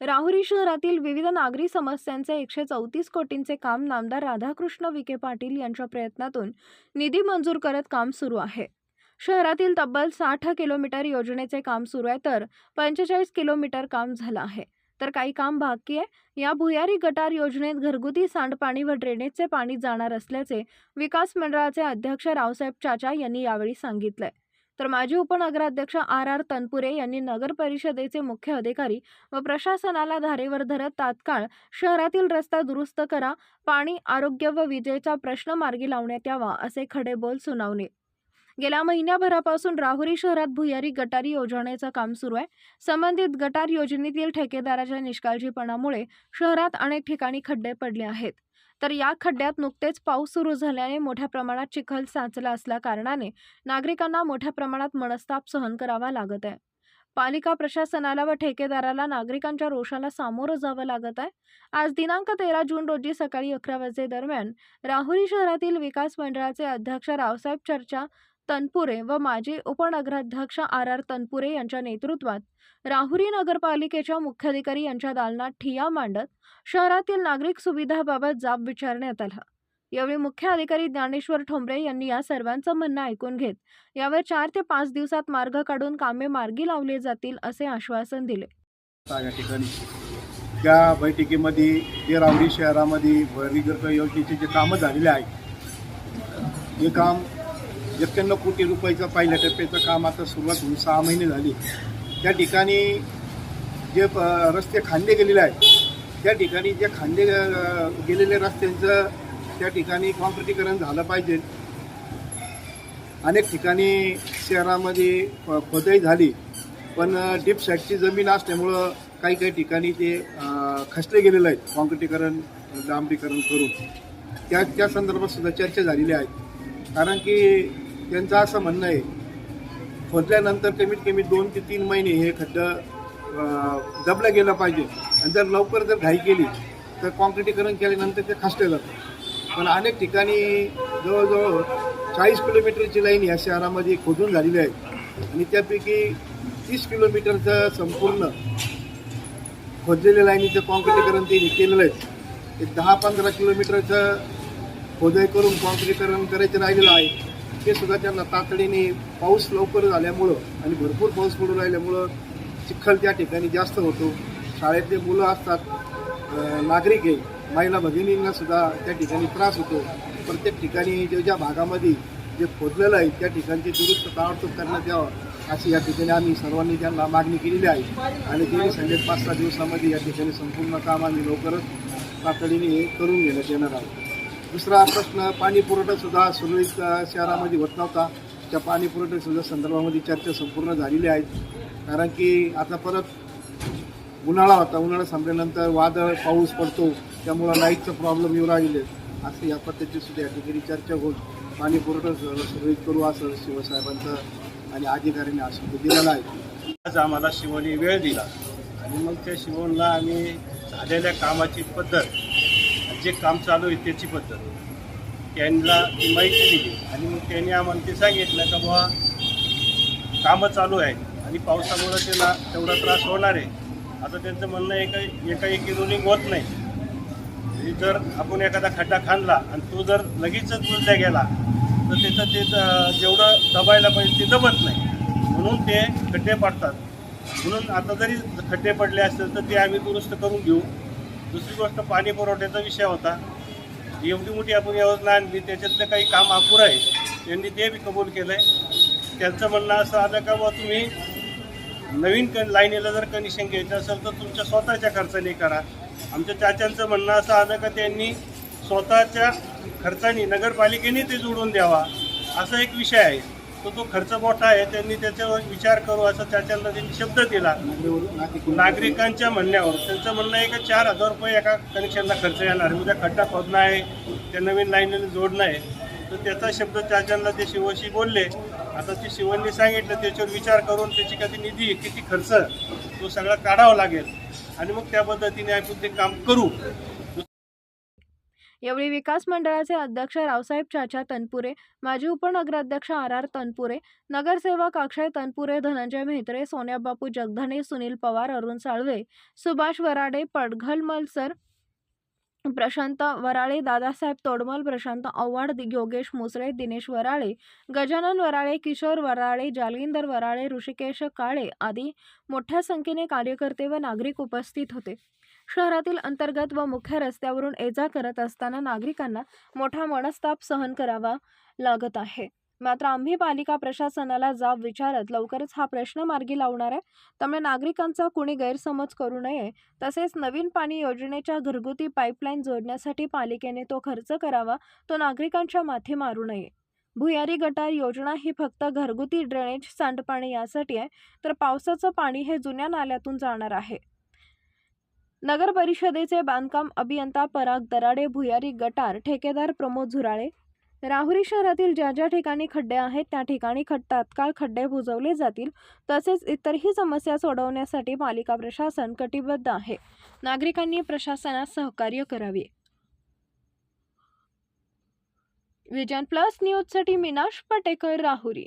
राहुरी शहरातील विविध नागरी समस्यांचे एकशे चौतीस कोटींचे काम नामदार राधाकृष्ण विखे पाटील यांच्या प्रयत्नातून निधी मंजूर करत काम सुरू आहे. शहरातील तब्बल साठ किलोमीटर योजनेचे काम सुरू आहे तर पंचेचाळीस किलोमीटर काम झालं आहे. तर काही काम बाकी आहे. या भुयारी गटार योजनेत घरगुती सांडपाणी व ड्रेनेजचे पाणी जाणार असल्याचे विकास मंडळाचे अध्यक्ष रावसाहेब चाचा यांनी यावेळी सांगितलंय. तर माजी उपनगराध्यक्ष आर आर तनपुरे यांनी नगर परिषदेचे मुख्य अधिकारी व प्रशासनाला धारेवर धरत तात्काळ शहरातील रस्ता दुरुस्त करा पाणी आरोग्य व विजेचा प्रश्न मार्गी लावण्यात यावा असे खडे बोल सुनावले गेल्या महिन्याभरापासून राहुरी शहरात भुयारी गटारी योजनेचं काम सुरू आहे. संबंधित गटार योजनेतील ठेकेदाराच्या निष्काळजीपणामुळे शहरात अनेक ठिकाणी खड्डे पडले आहेत. तर या खड्ड्यात नुकतेच पाऊस सुरू झाल्याने मोठ्या प्रमाणात चिखल साचला असल्या कारणाने नागरिकांना मोठ्या प्रमाणात मनस्ताप सहन करावा लागत आहे. पालिका प्रशासनाला व ठेकेदाराला नागरिकांच्या रोषाला सामोरं जावं लागत आहे. आज दिनांक तेरा जून रोजी सकाळी अकरा वाजे दरम्यान राहुरी शहरातील विकास मंडळाचे अध्यक्ष रावसाहेब चर्चा तनपुरे व माजी उपनगराध्यक्ष आर आर तनपुरे यांच्या नेतृत्वात राहुरी नगरपालिकेच्या मुख्याधिकारी यांच्या दालनात ठिया मांडत शहरातील नागरिक सुविधाबाबत जाब विचारण्यात आला. यावेळी मुख्य अधिकारी ज्ञानेश्वर ठोंबरे यांनी या सर्वांचं म्हणणं ऐकून घेत यावर चार ते पाच दिवसात मार्ग काढून कामे मार्गी लावले जातील असे आश्वासन दिले. या ठिकाणी त्या बैठकीमध्ये जे शहरामध्ये योजनेचे जे कामं झालेले आहेत हे काम एक्क्याण्णव कोटी रुपयाचं पहिल्या टप्प्याचं काम आता सुरुवात होऊन सहा महिने झाली. त्या ठिकाणी जे प- रस्ते खांदे गेलेले आहेत त्या ठिकाणी जे खांदे गेलेल्या रस्त्यांचं त्या ठिकाणी कॉन्क्रिटीकरण झालं पाहिजे. अनेक ठिकाणी शहरामध्ये ख- खोदाई झाली. पण डीप साईडची जमीन असल्यामुळं काही काही ठिकाणी ते खसले खचले गेलेले आहेत कॉन्क्रिटीकरण डांबरीकरण करून. त्या त्या संदर्भात सुद्धा चर्चा झालेली आहे. कारण की त्यांचं असं म्हणणं आहे खोदल्यानंतर कमीत कमी दोन ते तीन महिने हे खड्डं दबलं गेलं पाहिजे. आणि जर लवकर जर घाई केली तर कॉन्क्रिटीकरण केल्यानंतर ते खचले जातं पण अनेक ठिकाणी जवळजवळ चाळीस किलोमीटरची लाईन या शहरामध्ये खोदून झालेली आहे. आणि त्यापैकी तीस किलोमीटरचं संपूर्ण खोदलेल्या लाईनीचं कॉन्क्रिटीकरण ते केलेलं आहे. एक दहा पंधरा किलोमीटरचं खोदाई करून कॉन्क्रिटीकरण करायचं राहिलेलं आहे. ते सुद्धा त्यांना तातडीने पाऊस लवकर झाल्यामुळं आणि भरपूर पाऊस पडून राहिल्यामुळं चिखल त्या ठिकाणी जास्त होतो. शाळेतले मुलं असतात नागरिक आहे महिला भगिनींना सुद्धा त्या ठिकाणी त्रास होतो. प्रत्येक ठिकाणी ज्या ज्या भागामध्ये जे खोदलेलं आहे त्या ठिकाणची दुरुस्त ताबडतोब करण्यात यावं अशी या ठिकाणी आम्ही सर्वांनी त्यांना मागणी केलेली आहे. आणि त्यांनी सांगेल पाच सहा दिवसामध्ये या ठिकाणी संपूर्ण काम आम्ही लवकरच तातडीने हे करून घेण्यात येणार आहोत. दुसरा प्रश्न पाणी पुरवठा सुरळीत शहरामध्ये होत नव्हता. त्या पाणी संदर्भामध्ये चर्चा संपूर्ण झालेली आहे. कारण की आता परत उन्हाळा होता. उन्हाळा संपल्यानंतर वादळ पाऊस पडतो. त्यामुळं लाईटचं प्रॉब्लेम येऊ राहिले असं या पद्धतीची सुद्धा या ठिकाणी चर्चा होऊन पाणी पुरवठा सुरळीत करू असं शिवसाहेबांचं आणि अधिकाऱ्यांनी आश्वासन दिलेलं आहे. आज आम्हाला शिवणी वेळ दिला. आणि मग त्या शिवणला आम्ही झालेल्या कामाची पद्धत जे काम चालू आहे त्याची पद्धत. त्यांना ती माहिती दिली आणि मग त्यांनी आम्हाला ते सांगितलं का बुवा कामं चालू आहेत आणि पावसामुळं त्याला तेवढा त्रास होणार आहे. आता त्यांचं म्हणणं आहे का एकाएकी रुलिंग होत नाही. म्हणजे जर आपण एखादा खड्डा खांदला आणि तो जर लगेचच बुजल्या गेला तर त्याचं ते जेवढं दबायला पाहिजे ते दबत नाही. म्हणून ते खड्डे पडतात. म्हणून आता जरी खड्डे पडले असतील तर ते आम्ही दुरुस्त करून घेऊ. दुसरी गोष्ट पाणी पुरवठ्याचा विषय होता. एवढी मोठी आपण योजना आणली त्याच्यातलं काही काम अपुरं आहे. त्यांनी ते बी कबूल केलं आहे त्यांचं म्हणणं असं आलं का बुवा तुम्ही नवीन क लाईनीला जर कनेक्शन घ्यायचं असेल तर तुमच्या स्वतःच्या खर्चाने करा. आमच्या चाच्यांचं म्हणणं असं आलं का त्यांनी स्वतःच्या खर्चाने नगरपालिकेने ते जोडून द्यावा. असा एक विषय आहे. तो तो खर्च मोठा आहे त्यांनी त्याच्यावर विचार करू असं चाच्यांना त्यांनी शब्द दिला. नागरिकांच्या म्हणण्यावर. त्यांचं म्हणणं आहे का चार हजार रुपये एका कनेक्शनला खर्च येणार. आहे. उद्या खड्डा खोदणं आहे त्या नवीन लाईन जोडणं आहे. तर त्याचा शब्द चाचांना ते शिवशी बोलले. आता ते शिवांनी सांगितलं त्याच्यावर विचार करून त्याची कधी निधी किती खर्च तो सगळा काढावा लागेल. आणि मग त्या पद्धतीने आपण ते काम करू. यावेळी विकास मंडळाचे अध्यक्ष रावसाहेब चाचा तनपुरे माजी उपनगराध्यक्ष आर आर तनपुरे नगरसेवक अक्षय तनपुरे धनंजय म्हेत्रे सोन्याबापू जगधने सुनील पवार अरुण साळवे सुभाष वराडे पडघल मलसर प्रशांत वराळे दादासाहेब तोडमल प्रशांत आव्हाड योगेश मुसळे दिनेश वराळे गजानन वराळे किशोर वराळे जालिंदर वराळे ऋषिकेश काळे आदी मोठ्या संख्येने कार्यकर्ते व नागरिक उपस्थित होते. शहरातील अंतर्गत व मुख्य रस्त्यावरून ये जा करत असताना नागरिकांना मोठा मनस्ताप सहन करावा लागत आहे. मात्र आम्ही पालिका प्रशासनाला जाब विचारत लवकरच हा प्रश्न मार्गी लावणार आहे. त्यामुळे नागरिकांचा कुणी गैरसमज करू नये. तसेच नवीन पाणी योजनेच्या घरगुती पाईपलाईन जोडण्यासाठी पालिकेने तो खर्च करावा. तो नागरिकांच्या माथी मारू नये. भुयारी गटार योजना ही फक्त घरगुती ड्रेनेज सांडपाणी यासाठी आहे. तर पावसाचं पाणी हे जुन्या नाल्यातून जाणार आहे. नगर परिषदेचे बांधकाम अभियंता पराग दराडे भुयारी गटार ठेकेदार प्रमोद झुराळे. राहुरी शहरातील ज्या ज्या ठिकाणी खड्डे आहेत त्या ठिकाणी खड तात्काळ खड्डे बुजवले जातील. तसेच इतरही समस्या सोडवण्यासाठी पालिका प्रशासन कटिबद्ध आहे. नागरिकांनी प्रशासनास सहकार्य करावे. विजन प्लस न्यूजसाठी मीनाश पटेकर राहुरी.